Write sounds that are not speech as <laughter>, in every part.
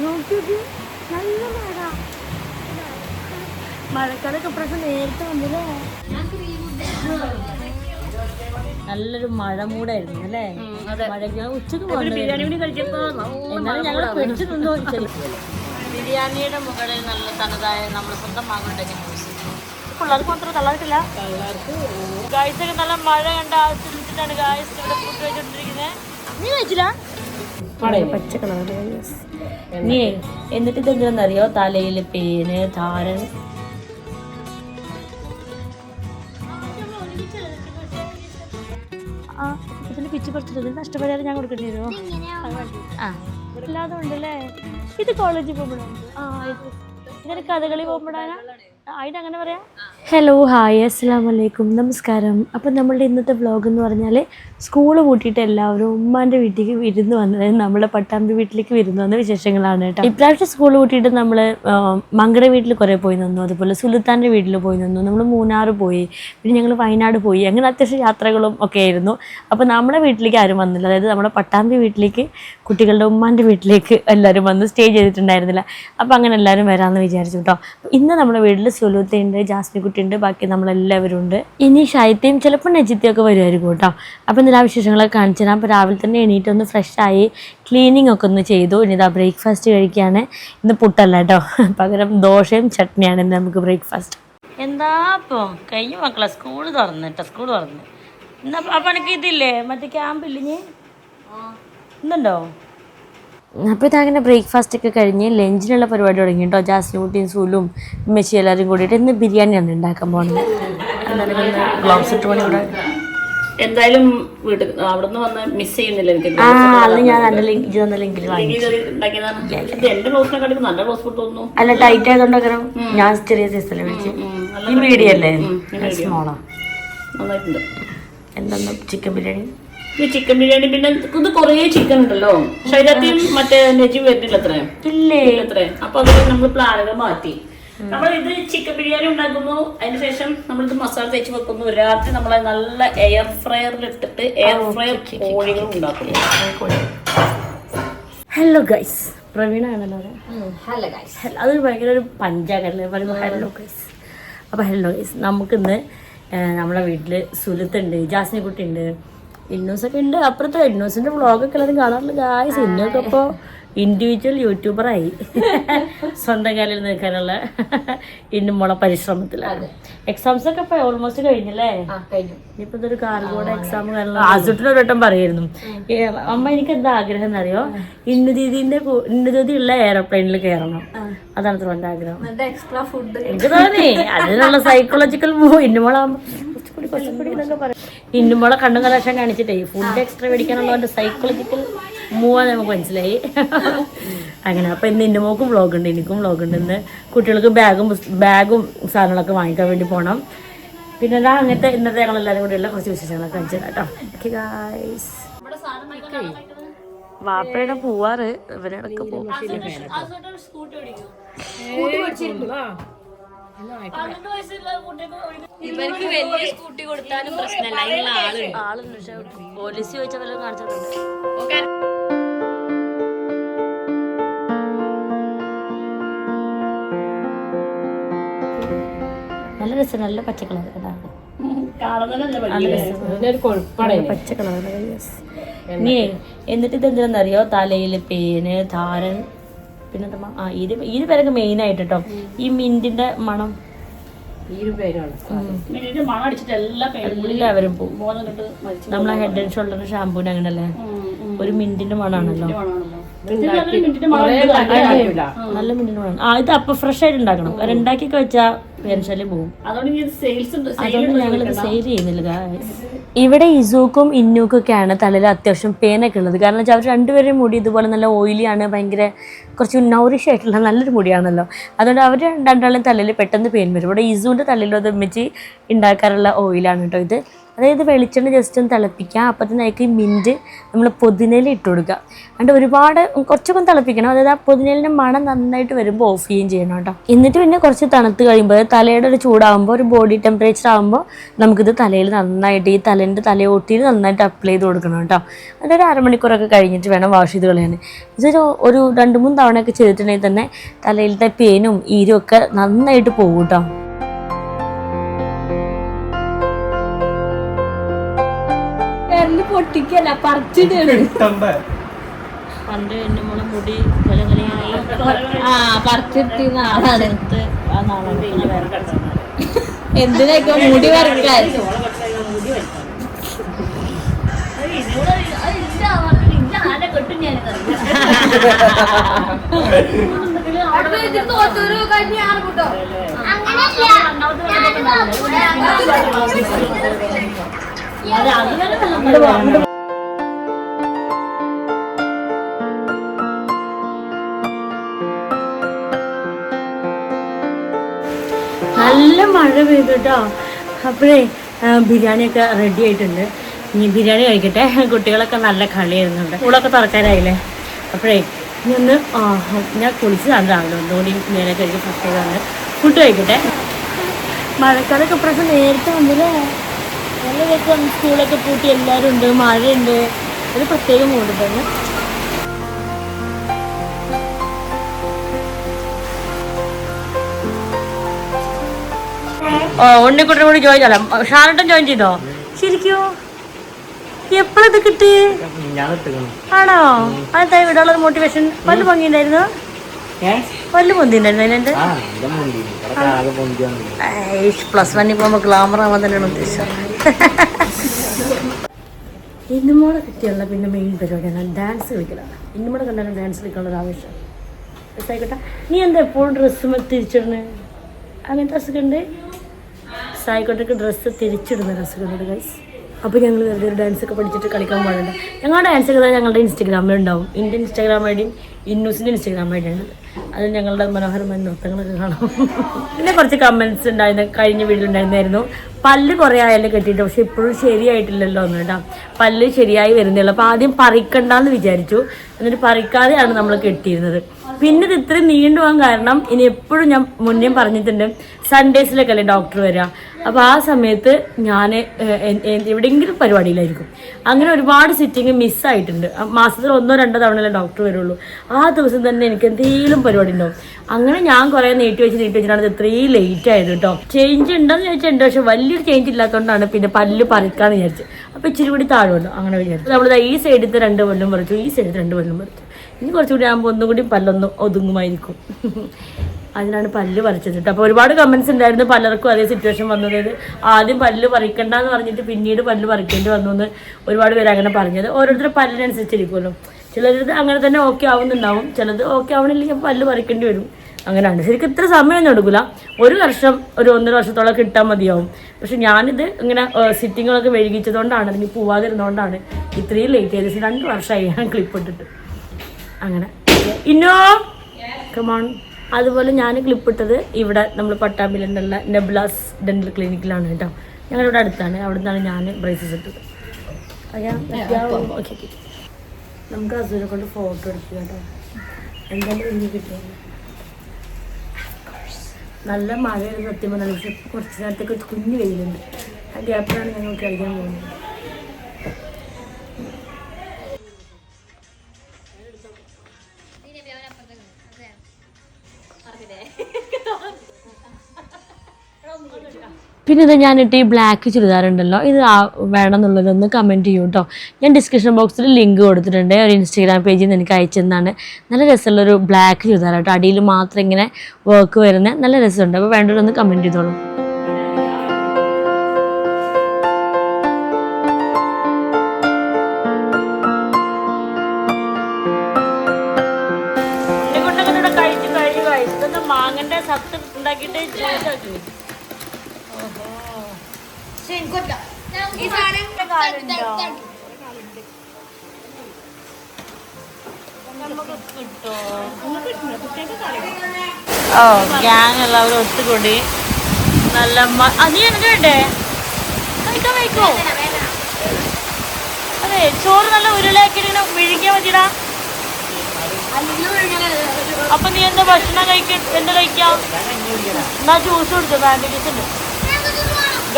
നോക്കിയത് നല്ല മഴ. മഴക്കാലൊക്കെ പ്രശ്നം നേരത്തെ വന്നില്ലേ? നല്ലൊരു മഴ മൂടായിരുന്നു അല്ലേ? മഴയ്ക്ക് ഉച്ചയ്ക്ക് എന്നാലും ഞങ്ങൾ പിടിച്ചു നിന്നു ബിരിയാണിയുടെ മുകളിൽ നല്ല തനതായ നമ്മൾ സ്വന്തം മാങ്ങുണ്ടെങ്കിൽ പിള്ളേർക്ക് മാത്രം തള്ളാറില്ല ഗായ്സൊക്കെ നല്ല മഴ കണ്ട ആസ്വദിച്ചിട്ടാണ് ഗായ്സ് ഇവിടെ ഫുഡ് വെച്ചോണ്ടിരിക്കുന്നത് നീ കഴിച്ചില്ല? പച്ച കളർ നീ എന്നിട്ട് തലയിൽ പേന് താരൻ. ആ പിച്ച് നഷ്ടപരിഹാരം ഞാൻ കൊടുക്കേണ്ടി വരുമോ ആ. അല്ലാതെ ഉണ്ടല്ലേ? ഇത് കോളേജിൽ പോകുമ്പോഴാണ് ആ ഇത്. ഇങ്ങനെ കഥകളി പോകുമ്പോഴാണ്. അതിനങ്ങനെ പറയാം? ഹലോ ഹായ് അസ്സാം വലൈക്കും നമസ്കാരം. അപ്പം നമ്മളുടെ ഇന്നത്തെ വ്ളോഗ് എന്ന് പറഞ്ഞാൽ സ്കൂൾ കൂട്ടിയിട്ട് എല്ലാവരും ഉമ്മാന്റെ വീട്ടിലേക്ക് വിരുന്ന് വന്നത് നമ്മളെ പട്ടാമ്പി വീട്ടിലേക്ക് വിരുന്ന് വന്ന വിശേഷങ്ങളാണ് കേട്ടോ. ഇപ്രാവശ്യം സ്കൂൾ കൂട്ടിയിട്ട് നമ്മൾ മങ്കട വീട്ടിൽ കുറേ പോയി നിന്നു. അതുപോലെ സുൽത്താന്റെ വീട്ടിൽ പോയി നിന്നു. നമ്മൾ മൂന്നാർ പോയി. പിന്നെ ഞങ്ങൾ വയനാട് പോയി. അങ്ങനെ അത്യാവശ്യം യാത്രകളും ഒക്കെ ആയിരുന്നു. അപ്പോൾ നമ്മുടെ വീട്ടിലേക്ക് ആരും വന്നില്ല. അതായത് നമ്മുടെ പട്ടാമ്പി വീട്ടിലേക്ക് കുട്ടികളുടെ ഉമ്മാന്റെ വീട്ടിലേക്ക് എല്ലാവരും വന്ന് സ്റ്റേ ചെയ്തിട്ടുണ്ടായിരുന്നില്ല. അപ്പോൾ അങ്ങനെ എല്ലാവരും വരാമെന്ന് വിചാരിച്ചു കേട്ടോ. ഇന്ന് നമ്മുടെ വീട്ടിൽ സുലുത്തയുണ്ട് ജാസ്മി കുട്ടിയുണ്ട് ബാക്കി നമ്മളെല്ലാവരും ഉണ്ട്. ഇനി ഷൈത്തയും ചിലപ്പോൾ നജിത്തയും ഒക്കെ വരുമായിരിക്കും കേട്ടോ. അപ്പോൾ എന്തെല്ലാം വിശേഷങ്ങളൊക്കെ കാണിച്ചു തരാം. അപ്പോൾ രാവിലെ തന്നെ എണീറ്റ് ഒന്ന് ഫ്രഷായി ക്ലീനിങ് ഒക്കെ ഒന്ന് ചെയ്തു. ഇനി ഇതാ ബ്രേക്ക്ഫാസ്റ്റ് കഴിക്കുകയാണ് ഇന്ന് പുട്ടല്ല കേട്ടോ. പകരം ദോശയും ചട്നിയാണ് ഇന്ന് നമുക്ക് ബ്രേക്ക്ഫാസ്റ്റ് എന്താ അപ്പോൾ കഴിഞ്ഞ മക്കളെ സ്കൂൾ തുറന്ന് കേട്ടോ സ്കൂൾ തുറന്ന്. ഇന്ന് അപ്പം എനിക്ക് ഇതില്ലേ? മറ്റേ ക്യാമ്പില്ലേ ഇനി? ഇന്നുണ്ടോ? അപ്പോൾ ഇതങ്ങനെ ബ്രേക്ക്ഫാസ്റ്റ് ഒക്കെ കഴിഞ്ഞ് ലഞ്ചിനുള്ള പരിപാടി തുടങ്ങി കേട്ടോ. ജാസ്മിൻകുട്ടിയും സൂലും മെച്ചി എല്ലാവരും കൂടിയിട്ട് ഇന്ന് ബിരിയാണിയാണ് ഉണ്ടാക്കാൻ പോകുന്നത് എന്തായാലും ഗ്ലൗസ് ഇട്ട് പണി ഇവിടെ എന്തായാലും വീട്ടിൽ അവിടെ നിന്ന് വന്ന് മിസ് ചെയ്യുന്നില്ല എനിക്ക് അന്ന് ഞാൻ നല്ല ലിങ്ക് തന്ന ലിങ്കിൽ എന്റെ ബ്ലൗസിനെ കാട്ടി നല്ല ബ്ലൗസ് തോന്നുന്നു. അല്ല ടൈറ്റ് ആയതുകൊണ്ടൊക്കെ ഞാൻ ചെറിയ സൈസല്ലേ വിളിച്ച് ഈ മീഡിയല്ലേ സ്മോളാ നന്നായിട്ടുണ്ട്. എന്താ ചിക്കൻ ബിരിയാണി? ഈ ചിക്കൻ ബിരിയാണി പിന്നെ ഇത് കുറേ ചിക്കൻ ഉണ്ടല്ലോ. ശരീരത്തെയും മറ്റേ നെജി വരുന്നില്ല അത്രേ ഇല്ലേ? അത്രേ അപ്പൊ അത് നമ്മൾ പ്ലാനുകൾ മാറ്റി. നമ്മൾ ഇത് ചിക്കൻ ബിരിയാണി ഉണ്ടാക്കുന്നു അതിന് ശേഷം നമ്മൾ ഇത് മസാല തേച്ച് വെക്കുന്നു രാത്രി നമ്മൾ നല്ല എയർ ഫ്രയറിൽ ഇട്ടിട്ട് എയർ ഫ്രയർ കോഴികൾ ഉണ്ടാക്കുന്നു ഹലോ ഗൈസ് പ്രവീണ ആണല്ലോ ഹലോ ഗൈസ് അത് ഭയങ്കര ഒരു പഞ്ചാകല്ലേ പറയുമ്പോൾ ഹലോ ഗൈസ് അപ്പോൾ ഹലോ ഗൈസ് നമുക്കിന്ന് നമ്മുടെ വീട്ടിൽ സുലത്തുണ്ട് ജാസ്മി കുട്ടി ഉണ്ട്. ഇന്നൂസൊക്കെ ഉണ്ട് അപ്പുറത്തെ ഇന്നോസിന്റെ വ്ളോഗൊക്കെ എല്ലാവരും കാണാറുണ്ട്. ഗായ്സ് ഇന്നൊക്കെ ഇപ്പോൾ ഇൻഡിവിജ്വൽ യൂട്യൂബറായി സ്വന്തം കാലിൽ നിൽക്കാനുള്ള ഇന്നുമുള്ള പരിശ്രമത്തിലാണ്. എക്സാംസ് ഒക്കെ ഇപ്പൊ ഓൾമോസ്റ്റ് കഴിഞ്ഞല്ലേ? ഇനിയിപ്പോ ഇതൊരു കാർഗോഡ് എക്സാം കാരണം ഒരു വട്ടം പറയായിരുന്നു അമ്മ എനിക്ക് എന്താ ആഗ്രഹം എന്നറിയോ? ഇന്നുദീദിന്റെ ഇന്ന ദീദി ഉള്ള എയർപ്ലെയിനിൽ കയറണം. അതാണ് എന്റെ ആഗ്രഹം. എക്സ്ട്രാ ഫുഡ് എനിക്ക് തോന്നി അതിനുള്ള സൈക്കോളജിക്കൽ മൂവ് ഇന്നുമോളാകുമ്പോ കുറച്ചുകൂടി കുറച്ചുകൂടി എന്നൊക്കെ പറയും ഇന്നുമോളെ കണ്ണും കലാശം കാണിച്ചിട്ടേ ഫുഡ് എക്സ്ട്രാ മേടിക്കാനുള്ള സൈക്കോളജിക്കൽ മൂവാന്ന് നമുക്ക് മനസ്സിലായി അങ്ങനെ അപ്പൊ ഇന്ന് ഇന്നുമോക്കും വ്ളോഗ് ഉണ്ട് എനിക്കും വ്ളോഗ് ഉണ്ട് ഇന്ന് കുട്ടികൾക്ക് ബാഗും ബാഗും സാധനങ്ങളൊക്കെ വാങ്ങിക്കാൻ വേണ്ടി പോകണം പിന്നെ അതാ അങ്ങനത്തെ ഇന്നത്തെ ഞങ്ങൾ എല്ലാവരും ഉള്ള കുറച്ച് വിശേഷങ്ങളൊക്കെ കാണിച്ചു ഗായ്സ് വാപ്പയുടെ പോവാറ് ഇവരടക്കം പോകും ഇവർക്ക് വലിയ സ്കൂട്ടി കൊടുത്താലും പ്രശ്നമല്ല. അതിനുള്ള ആളുണ്ട്. ആളുണ്ട് പക്ഷെ പോലീസ് ചോദിച്ചാൽ വല്ലതും കാണിച്ചിട്ടുണ്ട്. നല്ല രസം നല്ല പച്ച കളർ കാണുന്നതല്ലേ നല്ല രസം. നല്ല പച്ച കളർ എന്നിട്ട് ഇത് തലയിൽ പേന് ധാരൻ പിന്നെ ആ ഇത് ഇരുപേരൊക്കെ മെയിൻ ആയിട്ട് കേട്ടോ ഈ മിന്റിന്റെ മണം. എല്ലാവരും പോകും. നമ്മളെ ഹെഡ് ആൻഡ് ഷോൾഡർ ഷാമ്പൂന് അങ്ങനല്ലേ? ഒരു മിന്റിന്റെ മണാണല്ലോ. നല്ല മിന്റിന്റെ മണം ആ. ഇത് അപ്പൊ ഫ്രഷ് ആയിട്ട് ഉണ്ടാക്കണം. ഉണ്ടാക്കിയൊക്കെ വെച്ചാൽ പെൻഷനിൽ പോകും. അതുകൊണ്ട് ഞങ്ങൾ സെയിൽ ചെയ്യുന്നില്ല. ഇവിടെ ഇസൂക്കും ഇന്നൂക്കും ഒക്കെയാണ് തലയിൽ അത്യാവശ്യം പേനൊക്കെ ഉള്ളത്. കാരണം വെച്ചാൽ അവർ രണ്ടുപേരും മുടി ഇതുപോലെ നല്ല ഓയിലിയാണ് ഭയങ്കര കുറച്ച് നൗറിഷ് ആയിട്ടുള്ള നല്ലൊരു മുടിയാണല്ലോ. അതുകൊണ്ട് അവർ രണ്ടാളും തലയിൽ പെട്ടെന്ന് പേൻ വരും. ഇവിടെ ഇസുവിന്റെ തലയിൽ അത് ഉമ്മച്ചി ഉണ്ടാക്കാറുള്ള ഓയിലാണ് കേട്ടോ ഇത്. അതായത് വെളിച്ചെണ്ണ ജസ്റ്റ് ഒന്ന് തിളപ്പിക്കുക. തന്നെ അതിലേക്ക് മിന്റ് നമ്മൾ പുതിനയില ഇട്ട് കൊടുക്കുക. അതുകൊണ്ട് ഒരുപാട് കുറച്ചൊക്കെ തിളപ്പിക്കണം. അതായത് ആ പുതിനയിലിന്റെ മണം നന്നായിട്ട് വരുമ്പോൾ ഓഫ് ചെയ്യുകയും ചെയ്യണം കേട്ടോ. എന്നിട്ട് പിന്നെ കുറച്ച് തണുത്ത് കഴിയുമ്പോൾ തലയുടെ ഒരു ചൂടാകുമ്പോൾ ഒരു ബോഡി ടെമ്പറേച്ചർ ആകുമ്പോൾ നമുക്കിത് തലയിൽ നന്നായിട്ട് ഈ തലേന്റെ തലയോട്ടിയിൽ നന്നായിട്ട് അപ്ലൈ ചെയ്ത് കൊടുക്കണം കേട്ടോ. അതൊരു അരമണിക്കൂറൊക്കെ കഴിഞ്ഞിട്ട് വേണം വാഷ് ചെയ്ത് കളയാൻ. ഇതൊരു ഒരു രണ്ട് മൂന്ന് തവണയൊക്കെ ചെയ്തിട്ടുണ്ടെങ്കിൽ തന്നെ തലയിലത്തെ പേനും ഈരും ഒക്കെ നന്നായിട്ട് പോകും കേട്ടോ. പൊട്ടിക്കല്ല പറിച്ചിട്ട് പണ്ട് എന്റെ മോളെ മുടി കലകലയായി ആ എന്തിനൊക്കെ മുടി പറിക്കാൻ നല്ല മഴ പെയ്തു കേട്ടോ. അപ്പോഴേ ബിരിയാണിയൊക്കെ റെഡി ആയിട്ടുണ്ട്. ഇനി ബിരിയാണി കഴിക്കട്ടെ. കുട്ടികളൊക്കെ നല്ല കളി ചെയ്യുന്നുണ്ട് സ്കൂളൊക്കെ തുറക്കാനായില്ലേ? അപ്പോഴേ ഇനി ഒന്ന് ഞാൻ കുളിച്ചതാണ് രാവിലെ ഒന്നുകൂടി നേരെ കഴിക്കും പ്രത്യേകമാണ് ഫുഡ് കഴിക്കട്ടെ. മഴക്കാലൊക്കെ പ്രശ്നം നേരത്തെ വന്നില്ലേ? നല്ല രസം സ്കൂളൊക്കെ പൂട്ടി എല്ലാവരും ഉണ്ട് മഴയുണ്ട്. ഒരു പ്രത്യേക മൂഡ് തന്നെ ഓ ഉണ്ണിക്കുട്ടനും കൂടി ജോയിൻ ചെയ്യാം ഷാനട്ടും ജോയിൻ ചെയ്തോ? ശരിക്കോ? എപ്പോഴത് കിട്ടി? ആണോ? അതെന്താ ഇവിടെയുള്ള മോട്ടിവേഷൻ പല്ല് പൊങ്ങിണ്ടായിരുന്നു പല്ല് പൊന്തിണ്ടായിരുന്നു അതിനെന്ത് പ്ലസ് വണ്ണിൽ പോകുമ്പോൾ ഗ്ലാമർ ആവാൻ തന്നെയാണ് ഉദ്ദേശം. ഇന്നുമോളെ കിട്ടിയുള്ള പിന്നെ മെയിൻ പരിപാടിയാണ് ഡാൻസ് കളിക്കലാണ്. ഇന്നുമോടെ കണ്ടാലും ഡാൻസ് കളിക്കാനുള്ള ആവശ്യം സായിക്കോട്ടെ നീ എന്താ എപ്പോഴും ഡ്രസ്സ് തിരിച്ചിടണേ അങ്ങനത്തെ അസുഖമുണ്ട് സായിക്കോട്ടേക്ക് ഡ്രസ്സ് തിരിച്ചിടുന്ന അസുഖമുണ്ട് ഗൈസ് അപ്പോൾ ഞങ്ങൾ വെറുതെ ഒരു ഡാൻസ് ഒക്കെ പഠിച്ചിട്ട് കളിക്കാൻ പോകുന്നുണ്ട് ഞങ്ങളുടെ ഡാൻസ് കഥ ഞങ്ങളുടെ ഇൻസ്റ്റാഗ്രാമിൽ ഉണ്ടാവും. ഇന്ത്യൻ ഇൻസ്റ്റാഗ്രാം ഐഡിയും ഇന്നൂസിന്റെ ഇൻസ്റ്റാഗ്രാം ഐഡിയാണ് അതിൽ ഞങ്ങളുടെ മനോഹരമായ നൃത്തങ്ങളൊക്കെ കാണാം. പിന്നെ കുറച്ച് കമന്റ്സ് ഉണ്ടായിരുന്നു. കഴിഞ്ഞ വീഡിയോ ഉണ്ടായിരുന്നായിരുന്നു. പല്ല് കുറേ ആയാലും കെട്ടിയിട്ട് പക്ഷെ ഇപ്പോഴും ശരിയായിട്ടില്ലല്ലോ എന്ന് കേട്ടോ. പല്ല് ശരിയായി വരുന്നില്ല അപ്പോൾ ആദ്യം പറിക്കണ്ടെന്ന് വിചാരിച്ചു. എന്നിട്ട് പറിക്കാതെയാണ് നമ്മൾ കെട്ടിയിരുന്നത്. പിന്നെ ഇത് ഇത്രയും നീണ്ടു പോകാൻ കാരണം ഇനി എപ്പോഴും ഞാൻ മുന്നേ പറഞ്ഞിട്ടുണ്ട് സൺഡേസിലൊക്കെ അല്ലേ ഡോക്ടർ വരിക അപ്പോൾ ആ സമയത്ത് ഞാൻ എവിടെയെങ്കിലും പരിപാടിയിലായിരിക്കും. അങ്ങനെ ഒരുപാട് സിറ്റിംഗ് മിസ്സായിട്ടുണ്ട് മാസത്തിൽ ഒന്നോ രണ്ടോ തവണയല്ലേ ഡോക്ടർ വരുള്ളൂ. ആ ദിവസം തന്നെ എനിക്ക് എന്തെങ്കിലും പരിപാടി ഉണ്ടാവും. അങ്ങനെ ഞാൻ കുറേ നീട്ടി വെച്ച് നീട്ടി വെച്ചിട്ടാണ് ഇത് ഇത്രയും ലേറ്റ് ആയത് കേട്ടോ. ചേഞ്ച് ഉണ്ടെന്ന് ചോദിച്ചാൽ ഉണ്ട് പക്ഷെ വലിയൊരു ചേഞ്ച് ഇല്ലാത്തതുകൊണ്ടാണ് പിന്നെ പല്ല് പറിക്കാന്ന് വിചാരിച്ചത് അപ്പോൾ ഇച്ചിരി കൂടി താഴുമല്ലോ അങ്ങനെ വിചാരിച്ചു. നമ്മൾ ഈ സൈഡിൽ രണ്ട് പല്ലും പറിച്ചു. ഈ സൈഡിൽ രണ്ട് പല്ലും പറിച്ചു. ഇനി കുറച്ചുകൂടി ആകുമ്പോൾ ഒന്നുകൂടി പല്ലൊന്നും ഒതുങ്ങുമായിരിക്കും. അതിനാണ് പല്ല് പറിച്ചത് കേട്ടോ അപ്പോൾ ഒരുപാട് കമൻസ് ഉണ്ടായിരുന്നു പലർക്കും അതേ സിറ്റുവേഷൻ വന്നത് ആദ്യം പല്ല് പറിക്കണ്ട എന്ന് പറഞ്ഞിട്ട് പിന്നീട് പല്ല് പറിക്കേണ്ടി വന്നു എന്ന് ഒരുപാട് പേര് അങ്ങനെ പറഞ്ഞത്. ഓരോരുത്തരുടെ പല്ലിനനുസരിച്ചിരിക്കുമല്ലോ. ചിലത് അങ്ങനെ തന്നെ ഓക്കെ ആവുന്നുണ്ടാവും. ചിലത് ഓക്കെ ആവണില്ലെങ്കിൽ പല്ല് പറിക്കേണ്ടി വരും. അങ്ങനെയാണ്. ശരിക്കും ഇത്ര സമയമൊന്നും എടുക്കില്ല ഒരു വർഷം ഒരു ഒന്നര വർഷത്തോളം കിട്ടാൻ മതിയാവും. പക്ഷെ ഞാനിത് ഇങ്ങനെ സിറ്റിങ്ങുകളൊക്കെ വൈകിച്ചതുകൊണ്ടാണ് അല്ലെങ്കിൽ പോവാതിരുന്നതുകൊണ്ടാണ് ഇത്രയും ലേറ്റ് ചെയ്തത് രണ്ട് വർഷമായി ഞാൻ ക്ലിപ്പ് ഇട്ടിട്ട്. അങ്ങനെ. ഇന്നോ? കമോൺ അതുപോലെ ഞാൻ ക്ലിപ്പ് ഇട്ടത് ഇവിടെ നമ്മൾ പട്ടാമ്പിലുള്ള നെബ്ലാസ് ഡെന്റൽ ക്ലിനിക്കിലാണ് കേട്ടോ. ഞങ്ങളിവിടെ അടുത്താണ്. അവിടെ നിന്നാണ് ഞാൻ ബ്രേസസ് ഇട്ടത് ഓക്കെ നമുക്ക് അസുവിനെ കൊണ്ട് ഫോട്ടോ എടുക്കുക കേട്ടോ. എന്തായാലും ഇനി കിട്ടിയത് നല്ല മഴയാണ് സത്യം പറഞ്ഞാൽ പക്ഷെ കുറച്ച് നേരത്തേക്ക് കുഞ്ഞു വെയിലുണ്ട്. ആ ഗ്യാപ്പിലാണ് ഞങ്ങൾ കഴിക്കാൻ പോകുന്നത്. പിന്നെ ഇത് ഞാനിട്ട് ഈ ബ്ലാക്ക് ചുരിദാറുണ്ടല്ലോ ഇത് വേണം എന്നുള്ളതൊന്ന് കമന്റ് ചെയ്യൂ കേട്ടോ ഞാൻ ഡിസ്ക്രിപ്ഷൻ ബോക്സിൽ ലിങ്ക് കൊടുത്തിട്ടുണ്ട് ഒരു ഇൻസ്റ്റാഗ്രാം പേജിൽ നിന്ന് എനിക്ക് അയച്ചെന്നാണ്. നല്ല രസമുള്ളൊരു ബ്ലാക്ക് ചുരിദാർ കേട്ടോ അടിയിൽ മാത്രം ഇങ്ങനെ വർക്ക് വരുന്ന നല്ല രസമുണ്ട്. അപ്പോൾ വേണ്ടവരൊന്ന് കമന്റ് ചെയ്തോളൂ. മാങ്ങന്റെ സത്ത് ഉണ്ടാക്കിയിട്ട് ജ്യൂസ് ആക്കി ഓ ഗ്യാങ് എല്ലാവരും ഒത്തുകൂടി. നല്ല നീ എനിക്ക് വേണ്ടേ? കഴിക്കാൻ വയ്ക്കോ? അതെ ചോറ് നല്ല ഉരുളയാക്കി ഇങ്ങനെ വിഴുങ്ങിയാ മതിടാ അപ്പൊ നീ എന്താ ഭക്ഷണം കഴിക്ക എന്താ കഴിക്കാം? എന്നാ ജ്യൂസ് കുടിച്ചോ ഫാമിലി ജ്യൂസ് ഉണ്ട്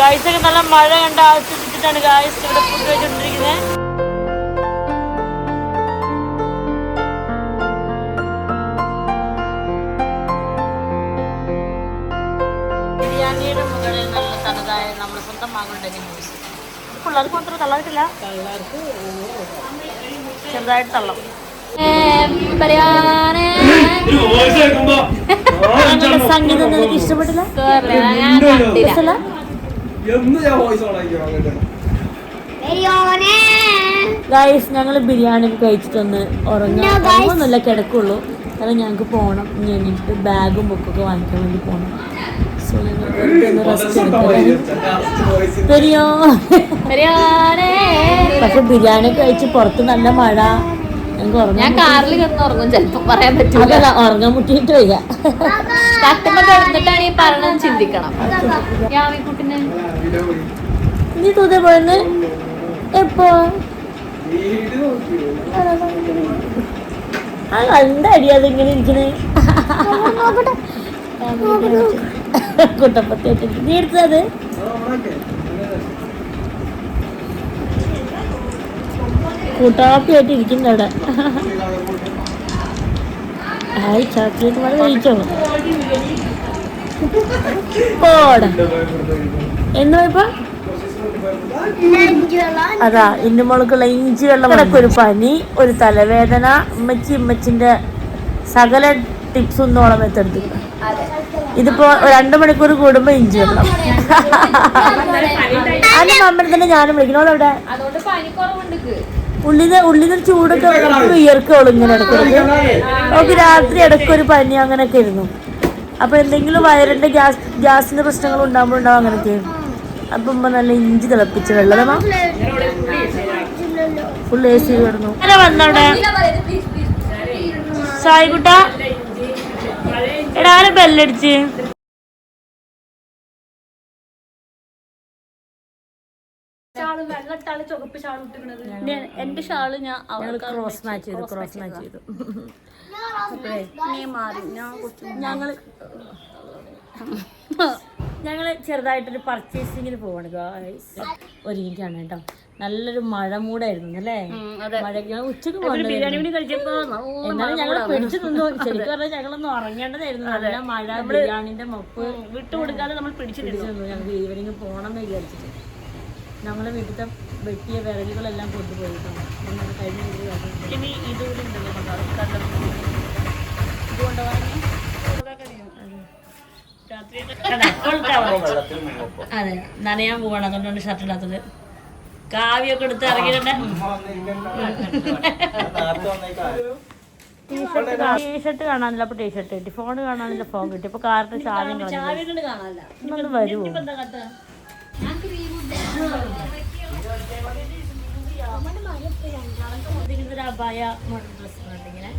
ഗായ്സ് ഒക്കെ നല്ല മഴ കണ്ട് ആസ്വദിച്ചിട്ടാണ് ഗായ്സ് ഇവിടെ ഫുഡ് ബിരിയാണിയുടെ മുകളിൽ നല്ല തനതായ നമ്മുടെ സ്വന്തം മാങ്ങുണ്ടെങ്കിൽ ജ്യൂസ്. പിള്ളേർക്ക് മാത്രം തള്ളാറിട്ടില്ല. ചെറുതായിട്ട് തള്ളം. സംഗീതം നിനക്ക് ഇഷ്ടപ്പെട്ടില്ല? രസമില്ല? എന്ന് ഞാൻ വോയിസ് ഓൺ ഗായ്സ് ഞങ്ങൾ ബിരിയാണി ഒക്കെ കഴിച്ചിട്ടൊന്ന് ഉറങ്ങാം. നല്ല കിടക്കുള്ളൂ. കാരണം ഞങ്ങൾക്ക് പോകണം ഇനി എണീറ്റിട്ട് ബാഗും ബുക്കൊക്കെ വാങ്ങിക്കാൻ വേണ്ടി പോകണം സോ ഞങ്ങൾ പക്ഷെ ബിരിയാണി ഒക്കെ കഴിച്ച് പുറത്ത് നല്ല മഴ. ഞങ്ങൾക്ക് ഞാൻ ഉറങ്ങാൻ കാറിൽ കിടന്ന് ഉറങ്ങും. ചെലപ്പോ പറയാൻ പറ്റില്ല അതല്ല ഉറങ്ങാൻ മുട്ടിയിട്ട് വയ്യ തട്ടുമ്പോ കിടന്നിട്ടാണ് ഈ പറയണത് ചിന്തിക്കണം. യാമിക്കുട്ടിന് നീ തൂതേ പോയെന്ന് എപ്പോ? എന്തടി അതിങ്ങനെ ഇരിക്കണേ. കുട്ടപ്പത്തി നീ എടുത്തത് ആ, ഓണാക്ക്. അങ്ങനെ. കൂട്ടാപ്പി ആയിട്ട് ഇരിക്കുന്ന അവിടെ. ഹായ് ചോക്ലേറ്റ് മഴ കഴിച്ചോ. പോടാ. എന്ന് അതാ ഇന്നു മോൾക്കുള്ള ഇഞ്ചി വെള്ളം ഒരു പനി ഒരു തലവേദന ഉമ്മച്ചി ഉമ്മച്ചിന്റെ സകല ടിപ്സ് ഒന്നും ഓളം എത്തെടുത്തു ഇതിപ്പോ രണ്ടു മണിക്കൂർ കൂടുമ്പോ ഇഞ്ചി വെള്ളം. മമ്മനെ തന്നെ ഞാനും വിളിക്കണോളൂ അവിടെ ഉള്ളിന് ഉള്ളിന് ചൂടൊക്കെ വിയർക്കോളും ഇങ്ങനെ ഇടയ്ക്ക് രാത്രി ഇടയ്ക്ക് ഒരു പനി അങ്ങനെയൊക്കെ ഇരുന്നു അപ്പൊ എന്തെങ്കിലും വയറിന്റെ ഗ്യാസ് ഗ്യാസിന്റെ പ്രശ്നങ്ങൾ ഉണ്ടാകുമ്പോൾ ഉണ്ടാവും അങ്ങനെയൊക്കെ അപ്പൊ ഉമ്മ നല്ല ഇഞ്ചി തിളപ്പിച്ച വെള്ളമ ഫുൾ എ സി കിടന്നു. അങ്ങനെ വന്നവിടെ. സായിക്കുട്ട. എടാ ആരെ ബെല്ലടിച്ച്? എന്റെ ഷാൾ ഞാൻ ക്രോസ് മാച്ച് ചെയ്തു ക്രോസ് മാച്ച് ചെയ്തു. മാറി ഞാൻ കുറച്ച് ഞങ്ങൾ ചെറുതായിട്ടൊരു പർച്ചേസിങ്ങിന് പോവാണ് ഒരുങ്ങിക്കാണ് കേട്ടോ. നല്ലൊരു മഴ മൂടായിരുന്നു അല്ലേ? മഴ ഉച്ചയ്ക്ക് എന്നാലും ഞങ്ങൾ പിടിച്ചു നിന്നു ശരിക്കും പറഞ്ഞാൽ ഞങ്ങളൊന്നും ഉറങ്ങേണ്ടതായിരുന്നു. നല്ല മഴ ബിരിയാണിന്റെ മൊപ്പ്. വിട്ടുകൊടുക്കാതെ നമ്മൾ പിടിച്ചു പിടിച്ചു നിന്നു. ഞങ്ങൾക്ക് ഈവനിങ് പോകണം എന്ന് വിചാരിച്ചിട്ട്. നമ്മളെ വീട്ടിലത്തെ വെട്ടിയ വിറകുകളെല്ലാം കൊണ്ടുപോയി കേട്ടോ. ഞങ്ങൾ കഴിഞ്ഞ നമുക്ക് അത് നനയാൻ പോവാണ്. അതുകൊണ്ടാണ് ഷർട്ട് ഇടാത്തത്. കാവ്യൊക്കെ എടുത്ത് ഇറങ്ങിയിട്ടുണ്ട് ടീഷർട്ട് കാണാനില്ല അപ്പൊ ടീഷർട്ട് കിട്ടി. ഫോൺ കാണാനില്ല ഫോൺ കിട്ടി. ഇപ്പൊ കാറിന്റെ കാണാനല്ല. ഇന്നൊന്ന് വരുമോ അപായ മോഡൽ ഡ്രസ് ഇങ്ങനെ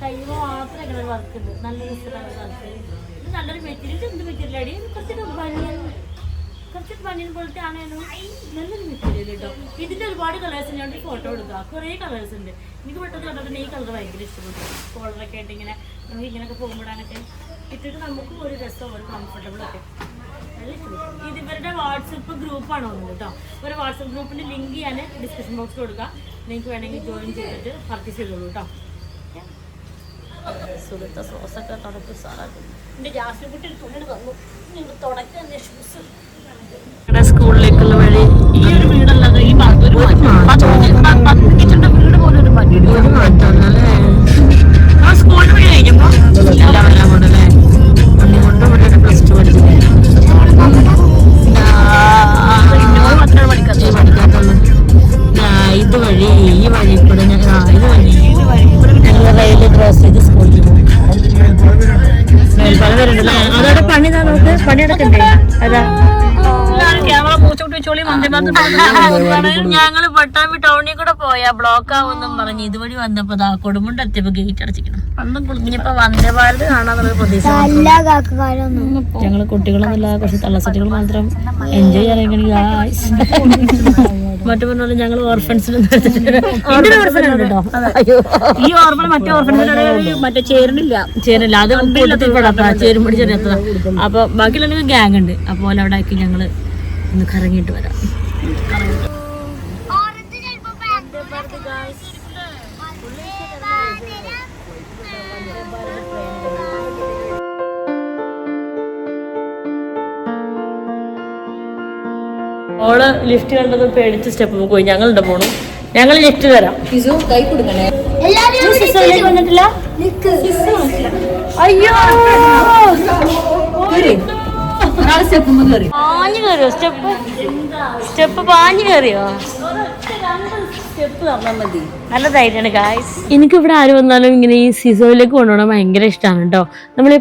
കയ്യുമ്പോ മാത്രം വർക്ക് ഉണ്ട്. നല്ല ഡ്രസ്സിലാണ് വർക്ക് നല്ലൊരു മെറ്റീരിയൽ എന്ത് മെറ്റീരിയൽ അടി കുറച്ചൊരു ബനിയൻ കുറച്ച് ബനിയൻ പോലത്തെ ആണേലും നല്ലൊരു മെറ്റീരിയൽ കേട്ടോ. ഇതിന്റെ ഒരുപാട് കളേഴ്സ് ഞാൻ ഫോട്ടോ എടുക്കാം. കുറേ കളേഴ്സ് ഉണ്ട്. എനിക്ക് പെട്ടെന്ന് കണ്ടിട്ടുണ്ട് ഈ കളർ ഭയങ്കര ഇഷ്ടപ്പെട്ടു. കോളറൊക്കെ ആയിട്ട് ഇങ്ങനെ നമുക്ക് ഇങ്ങനെയൊക്കെ പോകുമ്പോഴാണൊക്കെ ഇട്ടിട്ട് നമുക്ക് ഒരു രസം ഒരു കംഫർട്ടബിൾ ഒക്കെ. ഇത് ഇവരുടെ വാട്സപ്പ് ഗ്രൂപ്പാണ് ആണോ കേട്ടോ. ഒരു വാട്സപ്പ് ഗ്രൂപ്പിന്റെ ലിങ്ക് ഞാൻ ഡിസ്ക്രിപ്ഷൻ ബോക്സിൽ കൊടുക്കാം. നിങ്ങൾക്ക് വേണമെങ്കിൽ ജോയിൻ ചെയ്തിട്ട് പർച്ചേസ് ചെയ്തോളൂ കേട്ടോ. സുഖത്തെ സോസൊക്കെ തുടക്കി സാറാക്കും. എന്റെ ജാസ്മിൻ കുട്ടി തുണികൾ തന്നു. നിങ്ങൾ തുടക്കാൻ ഷൂസ് സ്കൂളിലേക്കുള്ള വഴി ഈ ഒരു വീടല്ലാതെ ഈ ഭാഗത്ത് ഒരു വീട് പോലെ ഒരു മാറ്റം ഒരു ആ സ്കൂളിൽ വഴി കഴിഞ്ഞപ്പോ ഭാരത് ഞങ്ങൾ പട്ടാമ്പി ടൗണിൽ കൂടെ പോയാ ബ്ലോക്ക് ആവുമെന്നും പറഞ്ഞ് ഇതുവഴി വന്നപ്പോ ദാ കൊടുമുണ്ട് എത്തിയപ്പോ ഗേറ്റ് അടച്ചിരിക്കണം പണ്ടും ഇനിയിപ്പോ വന്ദേ ഭാരത് കാണാന്നുള്ള പ്രതീക്ഷ ഞങ്ങൾ കുട്ടികളൊന്നുമില്ല കുറച്ച് തള്ളസറ്റികൾ മാത്രം എൻജോയ് ചെയ്യാനെങ്കിൽ മറ്റു പറഞ്ഞാലും ഞങ്ങൾ ഓർഫൻസിൽ ഈ ഓർഫൻ മറ്റേ ഓർമ്മ മറ്റേ ചേരുന്നില്ല ചേരില്ല അത് ചേരുമ്പടി ചെറിയത്തതാ അപ്പൊ ബാക്കിയുള്ള ഗ്യാങ് ഉണ്ട് അപ്പോൾ അവിടെ ആക്കി ഞങ്ങൾ ഒന്ന് കറങ്ങിയിട്ട് വരാം. ഓൾ ലിഫ്റ്റ് കണ്ടത് പേടിച്ച് സ്റ്റെപ്പ് പോയി. ഞങ്ങളുണ്ട് പോണു ഞങ്ങൾ ലിഫ്റ്റ് തരാം. സിസ്റ്ററിലേക്ക് വന്നിട്ടില്ല? അയ്യോ. പാഞ്ഞു കയറിയോ സ്റ്റെപ്പ് സ്റ്റെപ്പ് പാഞ്ഞു കയറിയോ സ്റ്റെപ്പ് മതി. ഗായ്സ് എനിക്ക് ഇവിടെ ആര് വന്നാലും ഇങ്ങനെ ഈ സീസോയിലേക്ക് കൊണ്ടുപോകണം ഭയങ്കര ഇഷ്ടമാണ് കേട്ടോ നമ്മൾ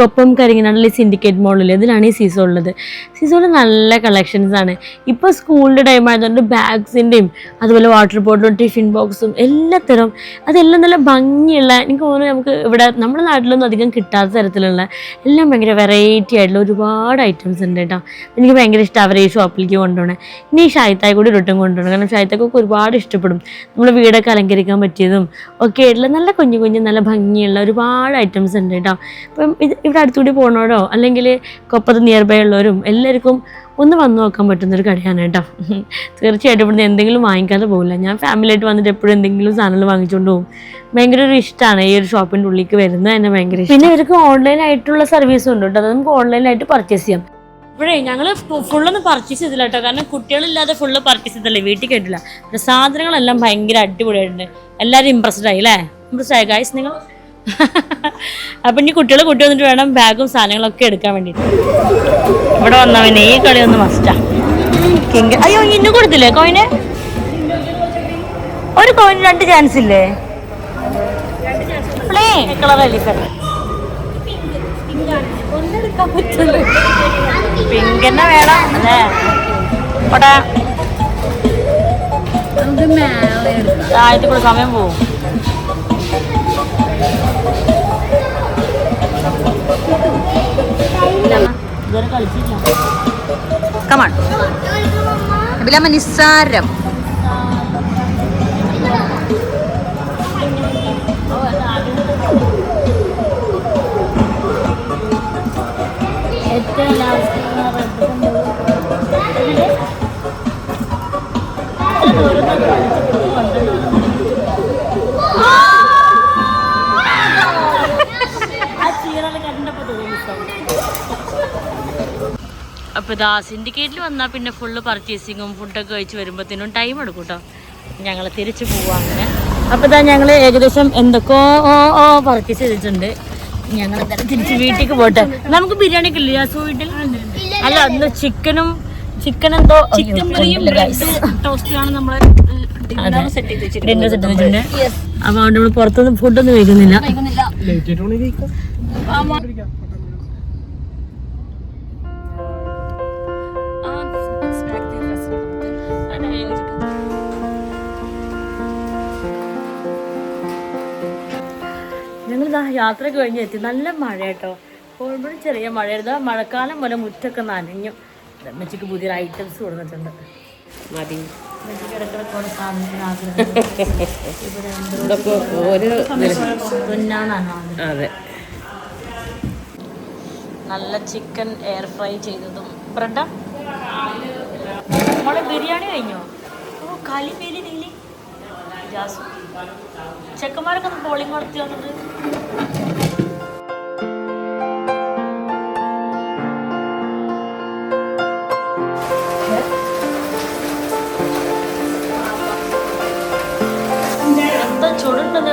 കൊപ്പം കരിങ്ങനാട്ടിലെ സിൻഡിക്കേറ്റ് മോളിൽ ഇതിലാണ് ഈ സീസോ ഉള്ളത്. സീസോയിൽ നല്ല കളക്ഷൻസ് ആണ്. ഇപ്പോൾ സ്കൂളിന്റെ ടൈം ആയതുകൊണ്ട് ബാഗ്സിന്റെയും അതുപോലെ വാട്ടർ ബോട്ടിലും ടിഫിൻ ബോക്സും എല്ലാത്തരം അതെല്ലാം നല്ല ഭംഗിയുള്ള എനിക്ക് തോന്നുന്നു നമുക്ക് ഇവിടെ നമ്മുടെ നാട്ടിലൊന്നും അധികം കിട്ടാത്ത തരത്തിലുള്ള എല്ലാം ഭയങ്കര വെറൈറ്റി ആയിട്ടുള്ള ഒരുപാട് ഐറ്റംസ് ഉണ്ട് കേട്ടോ എനിക്ക് ഭയങ്കര ഇഷ്ടം അവരെ ഈ ഷോപ്പിലേക്ക് കൊണ്ടുപോകണേ. ഇനി ഈ ഷായത്തായി കൂടി ഒരിട്ടം കൊണ്ടുപോകണം. കാരണം ഷായത്താക്കൊക്കെ ഒരുപാട് ഇഷ്ടപ്പെടും നമ്മൾ വീടൊക്കെ അലങ്കരിക്കാൻ പറ്റിയതും ഒക്കെ ആയിട്ടുള്ള നല്ല കുഞ്ഞു കുഞ്ഞു നല്ല ഭംഗിയുള്ള ഒരുപാട് ഐറ്റംസ് ഉണ്ട് കേട്ടോ അപ്പം ഇത് ഇവിടെ അടുത്തുകൂടി പോകണോടോ അല്ലെങ്കിൽ കൊപ്പത്ത് നിയർ ബൈ ഉള്ളവരും എല്ലാവർക്കും ഒന്ന് വന്നു നോക്കാൻ പറ്റുന്ന ഒരു കടയാണ് കേട്ടോ തീർച്ചയായിട്ടും ഇവിടുന്ന് എന്തെങ്കിലും വാങ്ങിക്കാതെ പോകില്ല ഞാൻ ഫാമിലിയായിട്ട് വന്നിട്ട് എപ്പോഴും എന്തെങ്കിലും സാധനങ്ങൾ വാങ്ങിച്ചുകൊണ്ട് പോകും ഭയങ്കര ഒരു ഇഷ്ടമാണ് ഈ ഒരു ഷോപ്പിന്റെ ഉള്ളിലേക്ക് വരുന്നത് തന്നെ ഭയങ്കര. പിന്നെ ഇവർക്ക് ഓൺലൈനായിട്ടുള്ള സർവീസും ഉണ്ട് കേട്ടോ അത് നമുക്ക് ഓൺലൈനായിട്ട് പർച്ചേസ് ചെയ്യാം. ഇപ്പോഴേ ഞങ്ങൾ ഫുള്ളൊന്നും പർച്ചേസ് ചെയ്തില്ല കേട്ടോ കാരണം കുട്ടികളില്ലാതെ ഫുള്ള് പർച്ചേസ് ചെയ്തല്ലേ. വീട്ടിൽ കേട്ടില്ല. പക്ഷെ സാധനങ്ങളെല്ലാം ഭയങ്കര അടിപൊളിയായിട്ടുണ്ട്. എല്ലാവരും ഇമ്പ്രസ്ഡ് ആയി അല്ലേ? ഇമ്പ്രസ്ഡ് ആയി ഗായ്സ് നിങ്ങൾ? <laughs> അപ്പം ഇനി കുട്ടികൾ കുട്ടി വന്നിട്ട് വേണം ബാഗും സാധനങ്ങളൊക്കെ എടുക്കാൻ വേണ്ടിയിട്ട് ഇവിടെ വന്നവന് ഈ കളി ഒന്ന് മസ്റ്റാ കിങ് അയ്യോ ഇന്നും കൊടുത്തില്ലേ കോയിന് ഒരു കോയിന് രണ്ട് ചാൻസ് ഇല്ലേ? കളർ എലിഫന്റ് പിങ്ക് തന്നെ വേണം. അല്ലേ? ഇവിടെ താഴത്തിൽ കൂടെ സമയം പോവും. ഇതുവരെ കളിച്ചില്ല കമാൺ അബിലമ്മ നിസ്സാരം. അപ്പൊ ഇതാ സിൻഡിക്കേറ്റിൽ വന്നാൽ പിന്നെ ഫുള്ള് പർച്ചേസിങ്ങും ഫുഡൊക്കെ കഴിച്ച് വരുമ്പോഴത്തേനും ടൈം എടുക്കും കേട്ടോ ഞങ്ങൾ തിരിച്ചു പോവാ അങ്ങനെ. അപ്പൊ ഇതാ ഞങ്ങൾ ഏകദേശം എന്തൊക്കെയോ ഓ പർച്ചേസ് ചെയ്തിട്ടുണ്ട്. ഞങ്ങൾ തിരിച്ച് വീട്ടിലേക്ക് പോട്ടെ. നമുക്ക് ബിരിയാണി ഒക്കെ ഇല്ലേ വീട്ടിൽ? അല്ല അന്ന് ചിക്കനും ചിക്കൻ എന്തോ ചിക്കൻ നമ്മളെ ഡിന്നർ സെറ്റ് വെച്ചിട്ടുണ്ട്. അപ്പൊ അതുകൊണ്ട് നമ്മൾ പുറത്തൊന്നും ഫുഡൊന്നും കഴിക്കുന്നില്ല. ഞങ്ങളിതാ യാത്ര കഴിഞ്ഞെത്തി നല്ല മഴ കേട്ടോ പോകുമ്പോഴും ചെറിയ മഴയായിരുന്നു. മഴക്കാലം പോലെ മുറ്റൊക്കെ നനഞ്ഞു. അമ്മച്ചിക്ക് പുതിയ ഐറ്റംസ് കൊടുത്തിട്ടുണ്ട്. മതി. അതെ. നല്ല ചിക്കൻ എയർ ഫ്രൈ ചെയ്തതും. ബ്രെഡാ? മോളെ ബിരിയാണി കഴിഞ്ഞോ? ഓ കലി പേലി നീലി. ജാസു. ചെക്കന്മാരൊക്കെ ഒന്ന് ബോളിംഗ് നടത്തി വന്നിട്ട്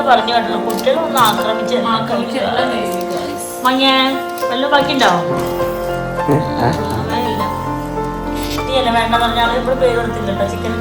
കുട്ടികളെ പറഞ്ഞു കേട്ടല്ലോ. കുട്ടികളെ ഒന്ന് ആക്രമിച്ച് മഞ്ഞ വല്ല ബാക്കിണ്ടാവും നീ അല്ല വേണ്ട പറഞ്ഞാൽ ഇവിടെ പേര് കൊടുത്തില്ല കേട്ടോ ചിക്കൻ